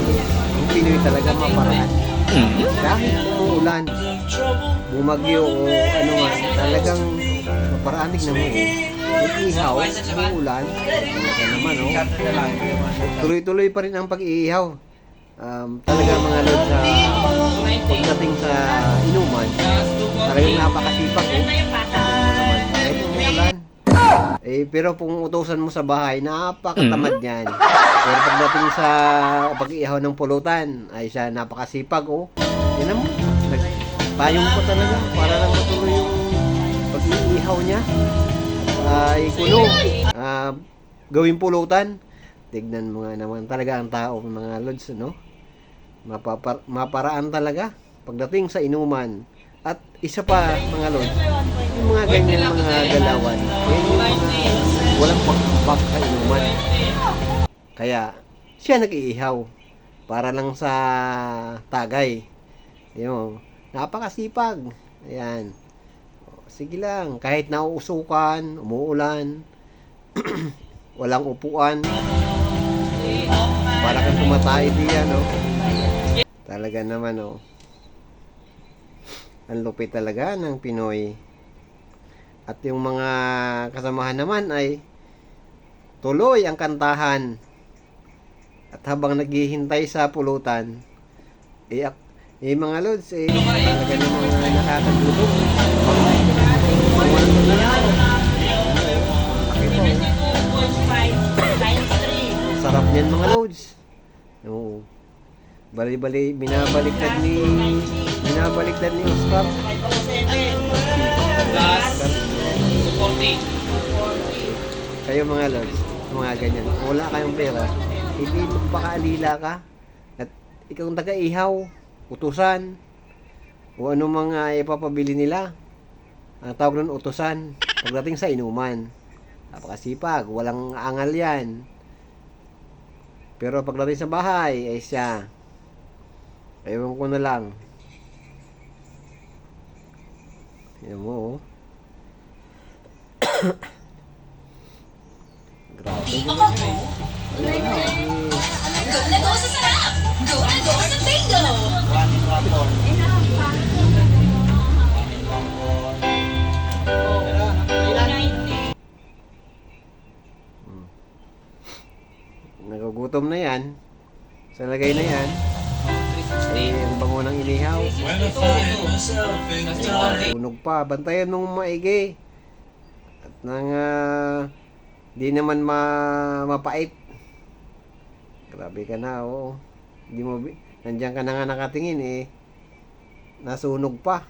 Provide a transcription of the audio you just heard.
Lods, ang Pinoy talaga maparaan. Kahit umuulan, bumagyo o ano man, talagang maparaan tignan mo. oh. Iihaw, umuulan, talaga naman oh. Tuloy-tuloy pa rin ang pag-iihaw. Um, talaga mga Lods, sa Eh, pero kung utusan mo sa bahay, napakatamad yan. Pero pagdating sa pag-iihaw ng pulutan, ay siya napakasipag, oh. Yan mo, nagpayong ko talaga para lang matuloy yung pag-iihaw niya. Ay, kuno, ah, gawing pulutan. Tignan mo nga naman talaga ang tao, mga lods, no? Mapapar- maparaan talaga pagdating sa inuman. At isa pa, mga lods, yung mga ganyan mga galawan, yan yung walang pakpak sa inuman. Kaya, siya nag-iihaw para lang sa tagay. Yung, napakasipag. Ayan. Sige lang, kahit nauusukan, umuulan, walang upuan, para kang tumatay diyan, no? Talaga naman, oh. Ang lupit talaga ng Pinoy. At yung mga kasamahan naman ay tuloy ang kantahan. At habang naghihintay sa pulutan, eh, eh mga lods, eh, talaga namang mga nakakagulong. Sarap niyan mga lods. Oo. Bali-bali, binabaliktad ni binabaliktad ni Oscar. Kayo mga lods, mga ganyan. Kung wala kayong pera, hindi magpakaalila ka. At ikaw ang taga-ihaw, utusan, o ano mga ipapabili nila. Ang tawag nun utusan. Pagdating sa inuman. Napakasipag, walang angal yan. Pero pagdating sa bahay, ay siya. Ewan ko na lang. Yan mo, oh. Grabe. Go na go sa sarap! Go na go sa bingo! Nagugutom na yan. Sa lagay na yan. Eh, ang bango ng inihaw. Tunog pa. Bantayan mong maigi. At nang ah, di naman ma mapait. Grabe ka na, oo. Di mo, nandiyan ka na nga nakatingin eh. Nasunog pa.